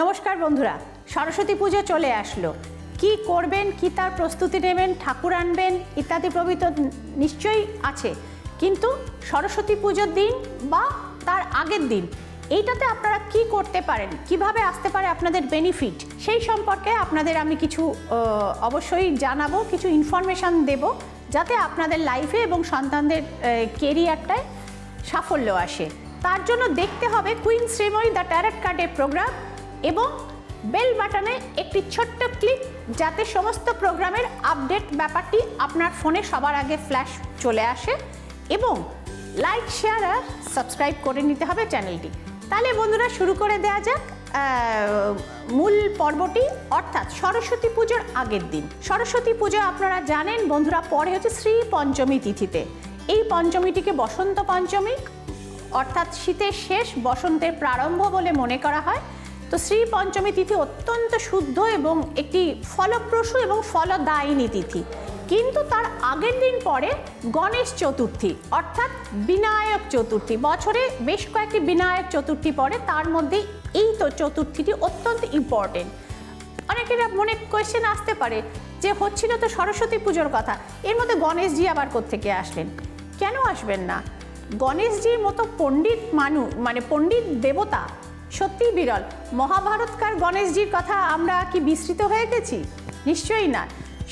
নমস্কার বন্ধুরা, সরস্বতী পুজো চলে আসলো। কি করবেন, কি তার প্রস্তুতি নেবেন, ঠাকুর আনবেন, ইত্যাদি প্রভৃত নিশ্চয়ই আছে। কিন্তু সরস্বতী পুজোর দিন বা তার আগের দিন, এইটাতে আপনারা কি করতে পারেন, কীভাবে আসতে পারে আপনাদের বেনিফিট সেই সম্পর্কে আপনাদের আমি কিছু অবশ্যই জানাব, কিছু ইনফরমেশান দেব, যাতে আপনাদের লাইফে এবং সন্তানদের কেরিয়ারটায় সাফল্য আসে। তার জন্য দেখতে হবে কুইন শ্রীময়ী দ্য ট্যারেট কার্ডের প্রোগ্রাম এবং বেল বাটনে একটি ছোট্ট ক্লিক যাতে সমস্ত প্রোগ্রামের আপডেট ব্যাপারটি আপনার ফোনে সবার আগে ফ্ল্যাশ চলে আসে এবং লাইক, শেয়ার আর সাবস্ক্রাইব করে নিতে হবে চ্যানেলটি। তাহলে বন্ধুরা শুরু করে দেওয়া যাক মূল পর্বটি, অর্থাৎ সরস্বতী পুজোর আগের দিন। সরস্বতী পুজো আপনারা জানেন, বন্ধুরা পরে হচ্ছে শ্রী পঞ্চমী তিথিতে। এই পঞ্চমীটিকে বসন্ত পঞ্চমী, অর্থাৎ শীতের শেষ বসন্তের প্রারম্ভ বলে মনে করা হয়। তো শ্রী পঞ্চমী তিথি অত্যন্ত শুদ্ধ এবং একটি ফলপ্রসূ এবং ফলদায়িনী তিথি। কিন্তু তার আগের দিন পরে গণেশ চতুর্থী, অর্থাৎ বিনায়ক চতুর্থী। বছরে বেশ কয়েকটি বিনায়ক চতুর্থী পড়ে, তার মধ্যে এই তো চতুর্থীটি অত্যন্ত ইম্পর্টেন্ট অনেকের মনে কোয়েশ্চেন আসতে পারে যে হচ্ছিল তো সরস্বতী পুজোর কথা, এর মধ্যে গণেশজি আবার কোত্থেকে আসলেন? কেন আসবেন না? গণেশজির মতো পণ্ডিত মানুষ মানে পণ্ডিত দেবতা সত্যিই বিরল। মহাভারতকার গণেশজির কথা আমরা কি বিস্তৃত হয়ে গেছি? নিশ্চয়ই না।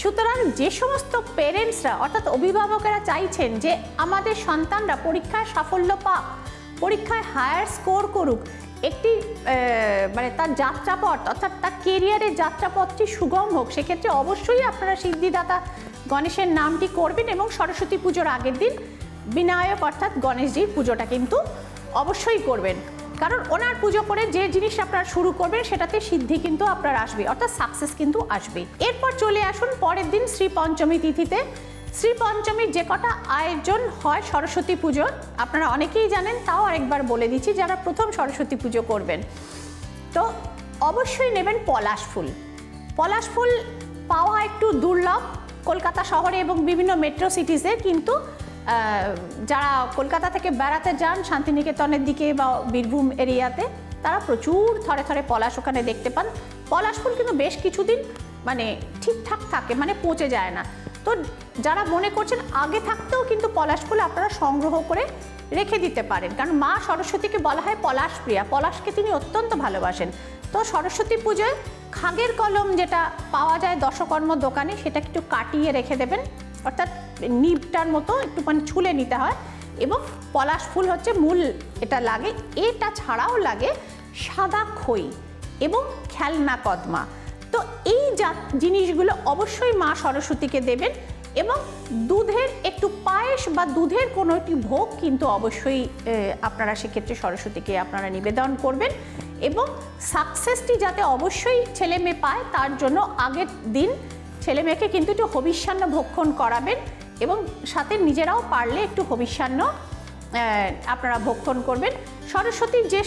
সুতরাং যে সমস্ত পেরেন্টসরা অর্থাৎ অভিভাবকেরা চাইছেন যে আমাদের সন্তানরা পরীক্ষায় সাফল্য পাক, পরীক্ষায় হায়ার স্কোর করুক, একটি মানে তার যাত্রাপথ, অর্থাৎ তার কেরিয়ারের যাত্রাপথটি সুগম হোক, সেক্ষেত্রে অবশ্যই আপনারা সিদ্ধিদাতা গণেশের নামটি করবেন এবং সরস্বতী পুজোর আগের দিন বিনায়ক, অর্থাৎ গণেশজির পুজোটা কিন্তু অবশ্যই করবেন। কারণ ওনার পুজো করে যে জিনিস আপনারা শুরু করবেন, সেটাতে সিদ্ধি কিন্তু আপনার আসবে, অর্থাৎ সাকসেস কিন্তু আসবে। এরপর চলে আসুন পরের দিন শ্রী পঞ্চমী তিথিতে। শ্রী পঞ্চমীর যে কটা আয়োজন হয় সরস্বতী পুজোর, আপনারা অনেকেই জানেন, তাও আরেকবার বলে দিচ্ছি যারা প্রথম সরস্বতী পুজো করবেন। তো অবশ্যই নেবেন পলাশ ফুল। পলাশ ফুল পাওয়া একটু দুর্লভ। কলকাতা শহরে এবং বিভিন্ন মেট্রো সিটিসে কিন্তু যারা কলকাতা থেকে বেড়াতে যান, শান্তিনিকেতনের দিকে বা বীরভূম এরিয়াতে, তারা প্রচুর থরে থরে পলাশ ওখানে দেখতে পান। পলাশ ফুল কিন্তু বেশ কিছুদিন মানে ঠিকঠাক থাকে মানে পচে যায় না। তো যারা মনে করছেন আগে থাকতেও কিন্তু পলাশ ফুল আপনারা সংগ্রহ করে রেখে দিতে পারেন। কারণ মা সরস্বতীকে বলা হয় পলাশ প্রিয়া। পলাশকে তিনি অত্যন্ত ভালোবাসেন। তো সরস্বতী পুজোয় খাগের কলম যেটা পাওয়া যায় দশকর্ম দোকানে সেটা একটু কাটিয়ে রেখে দেবেন। অর্থাৎ নিবটার মতো একটু মানে ছুলে নিতে হয় এবং পলাশ ফুল হচ্ছে মূল এটা লাগে। এটা ছাড়াও লাগে সাদা খই এবং খেলনা কদমা। তো এই জাত জিনিসগুলো অবশ্যই মা সরস্বতীকে দেবেন এবং দুধের একটু পায়েস বা দুধের কোনো একটি ভোগ কিন্তু অবশ্যই আপনারা সেক্ষেত্রে সরস্বতীকে আপনারা নিবেদন করবেন এবং সাকসেসটি যাতে অবশ্যই ছেলে মেয়ে পায় তার জন্য আগের দিন ছেলে মেয়েকে কিন্তু একটু হবিষ্যান্ন ভক্ষণ করাবেন এবং সাথে নিজেরাও পারলে একটু হবিষ্যান্ন আপনারা ভক্ষণ করবেন। সরস্বতীর যে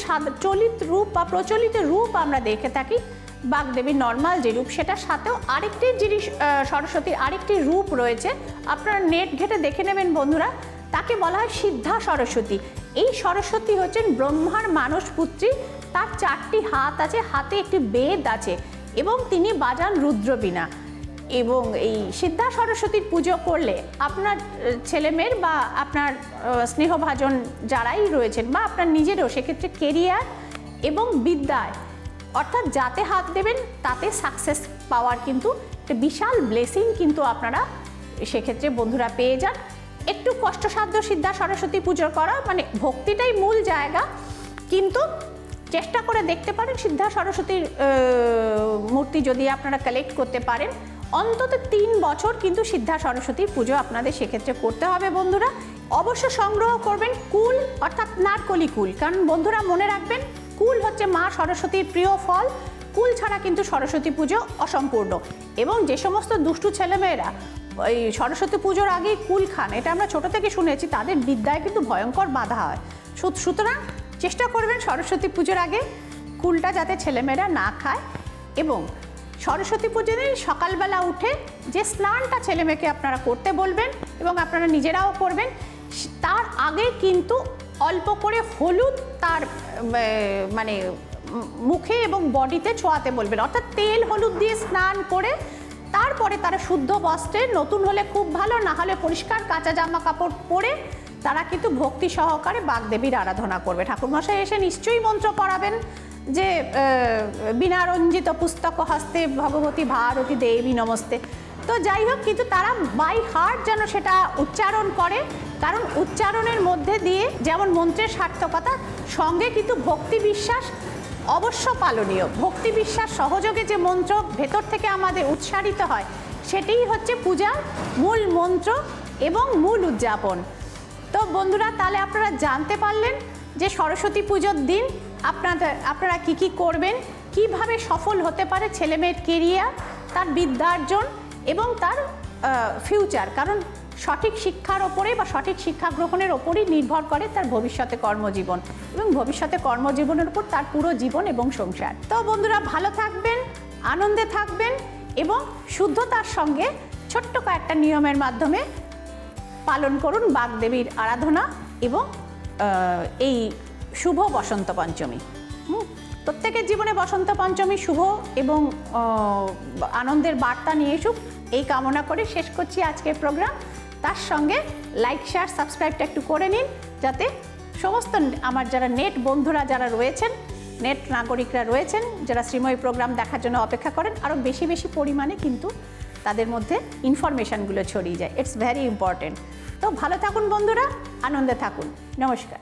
চলিত রূপ বা প্রচলিত রূপ আমরা দেখে থাকি বাগদেবীর নর্মাল যে রূপ, সেটার সাথেও আরেকটি জিনিস সরস্বতীর আরেকটি রূপ রয়েছে। আপনারা নেট ঘেটে দেখে নেবেন বন্ধুরা, তাকে বলা হয় সিদ্ধা সরস্বতী। এই সরস্বতী হচ্ছেন ব্রহ্মার মানস পুত্রী, তার চারটি হাত আছে, হাতে একটি বেদ আছে এবং তিনি বাজান রুদ্রবীণা। এবং এই সিদ্ধা সরস্বতীর পুজো করলে আপনার ছেলেমেয়ের বা আপনার স্নেহভাজন যারাই রয়েছেন বা আপনার নিজেরও সেক্ষেত্রে কেরিয়ার এবং বিদ্যায়, অর্থাৎ যাতে হাত দেবেন তাতে সাকসেস পাওয়ার কিন্তু একটা বিশাল ব্লেসিং কিন্তু আপনারা সেক্ষেত্রে বন্ধুরা পেয়ে যান। একটু কষ্টসাধ্য সিদ্ধা সরস্বতী পুজো করা মানে ভক্তিটাই মূল জায়গা, কিন্তু চেষ্টা করে দেখতে পারেন সিদ্ধা সরস্বতীর মূর্তি যদি আপনারা কালেক্ট করতে পারেন। অন্তত তিন বছর কিন্তু সিদ্ধা সরস্বতীর পুজো আপনাদের সেক্ষেত্রে করতে হবে, বন্ধুরা। অবশ্য সংগ্রহ করবেন কুল, অর্থাৎ নারকলি কুল। কারণ বন্ধুরা, মনে রাখবেন, কুল হচ্ছে মা সরস্বতীর প্রিয় ফল। কুল ছাড়া কিন্তু সরস্বতী পুজো অসম্পূর্ণ। এবং যে সমস্ত দুষ্টু ছেলেমেয়েরা ওই সরস্বতী পুজোর আগেই কুল খান, এটা আমরা ছোট থেকে শুনেছি, তাদের বিদ্যায় কিন্তু ভয়ঙ্কর বাধা হয়। সুতরাং চেষ্টা করবেন সরস্বতী পুজোর আগে কুলটা যাতে ছেলেমেয়েরা না খায়। এবং সরস্বতী পুজোর দিন সকালবেলা উঠে যে স্নানটা ছেলে মেয়েকে আপনারা করতে বলবেন এবং আপনারা নিজেরাও করবেন তার আগে কিন্তু অল্প করে হলুদ তার মানে মুখে এবং বডিতে ছোঁয়াতে বলবেন। অর্থাৎ তেল হলুদ দিয়ে স্নান করে তারপরে তারা শুদ্ধ বস্ত্রে নতুন হলে খুব ভালো, না হলে পরিষ্কার কাঁচা জামা কাপড় পরে তারা কিন্তু ভক্তি সহকারে বাগদেবীর আরাধনা করবে। ঠাকুরমশাই এসে নিশ্চয়ই মন্ত্র পড়াবেন। যে বিনারঞ্জিত পুস্তক হস্তে ভগবতী ভারতী দেবী নমস্তে। তো যাই হোক, কিন্তু তারা বাই হার্ট যেন সেটা উচ্চারণ করে, কারণ উচ্চারণের মধ্যে দিয়ে যেমন মন্ত্রের সার্থকতা, সঙ্গে কিন্তু ভক্তি বিশ্বাস অবশ্য পালনীয়। ভক্তি বিশ্বাস সহযোগে যে মন্ত্র ভেতর থেকে আমাদের উৎসারিত হয়, সেটিই হচ্ছে পূজার মূল মন্ত্র এবং মূল উদযাপন। তো বন্ধুরা, তাহলে আপনারা জানতে পারলেন যে সরস্বতী পুজোর দিন আপনাদের, আপনারা কি কি করবেন? কীভাবে সফল হতে পারে ছেলেমেয়ের কেরিয়ার তার বিদ্যার্জন এবং তার ফিউচার কারণ সঠিক শিক্ষার ওপরে বা সঠিক শিক্ষা গ্রহণের ওপরই নির্ভর করে তার ভবিষ্যতে কর্মজীবন এবং ভবিষ্যতে কর্মজীবনের উপর তার পুরো জীবন এবং সংসার। তো বন্ধুরা, ভালো থাকবেন, আনন্দে থাকবেন এবং শুদ্ধতার সঙ্গে ছোট্ট কয়েকটা নিয়মের মাধ্যমে পালন করুন বাগদেবীর আরাধনা এবং এই শুভ বসন্ত পঞ্চমী। প্রত্যেকের জীবনে বসন্ত পঞ্চমী শুভ এবং আনন্দের বার্তা নিয়ে এসুক, এই কামনা করে শেষ করছি আজকের প্রোগ্রাম। তার সঙ্গে লাইক শেয়ার সাবস্ক্রাইবটা একটু করে নিন, যাতে সমস্ত আমার যারা নেট বন্ধুরা যারা রয়েছেন নেট নাগরিকরা রয়েছেন, যারা শ্রীময়ী প্রোগ্রাম দেখার জন্য অপেক্ষা করেন আরও বেশি বেশি পরিমাণে কিন্তু তাদের মধ্যে ইনফরমেশনগুলো ছড়িয়ে যায়। ইটস ভেরি ইম্পর্টেন্ট তো ভালো থাকুন বন্ধুরা, আনন্দে থাকুন। নমস্কার।